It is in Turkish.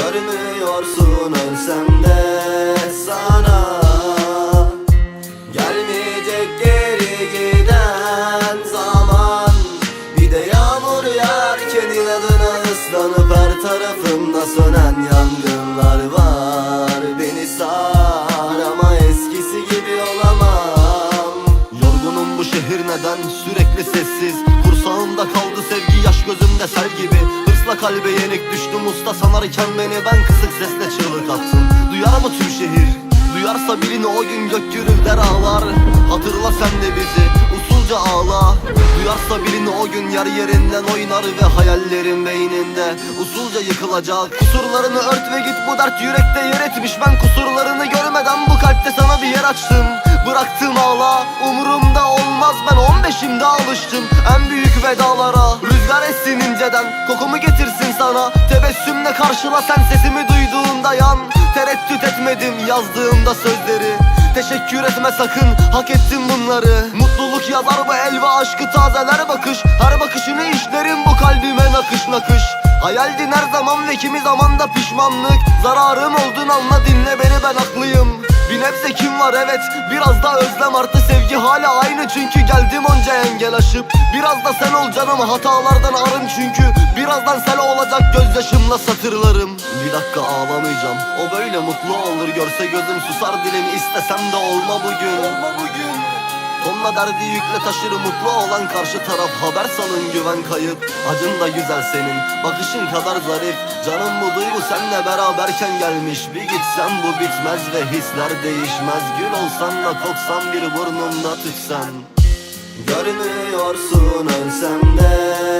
Görmüyorsun ölsem de sana. Gelmeyecek geri giden zaman. Bir de yağmur yağarken inadına ıslanıp her tarafımda sönen yangınlar var. Beni sar ama eskisi gibi olamam. Yorgunum bu şehir neden? Sürekli sessiz. Kursağımda kaldı sevgi yaş gözümde sel gibi Hırsla kalbe yenik düştüm usta sanarken beni ben kısık sesle çığlık attım Duyar mı tüm şehir? Duyarsa birini o gün gök gürülder ağlar Hatırla sen de bizi usulca ağla. Duyarsa birini o gün yer yerinden oynar Ve hayallerin beyninde usulca yıkılacak. Kusurlarını ört ve git bu dert yürekte yer etmiş. Ben kusurlarını görmeden bu kalpte sana bir yer açtım. Bıraktım ağla umurumda olmaz. Ben 15'imde alıştım En büyük vedalara. Rüzgar essin inceden kokumu getirsin sana Tebessümle karşıla sen sesimi duyduğunda yan. Tereddüt etmedim yazdığımda sözleri. Teşekkür etme sakın hak ettim bunları. Mutluluk yazar bu el aşkı tazeler bakış. Her bakışını işlerim bu kalbime nakış nakış. Hayaldin her zaman ve kimi zaman da pişmanlık. Zararım oldun anla dinle beni ben haklıyım. Bir nebze kim var? Evet Biraz da özlem arttı. Sevgi hala aynı Çünkü geldim onca engel aşıp. Biraz da sen ol canım hatalardan arın çünkü. Birazdan olacak gözyaşımla satırlarım. Bir dakika ağlamayacağım. O böyle mutlu olur görse gözüm susar dilim istesem de olma bugün. Olma bugün. Tonla derdi yükle taşır mutlu olan karşı taraf. Haber salın güven kayıp. Acın da güzel senin. Bakışın kadar zarif. Canım bu duygu senle beraberken gelmiş. Bir gitsen bu bitmez ve hisler değişmez. Gül olsan da koksan bir burnumda tütsen Görmüyorsun ölsem de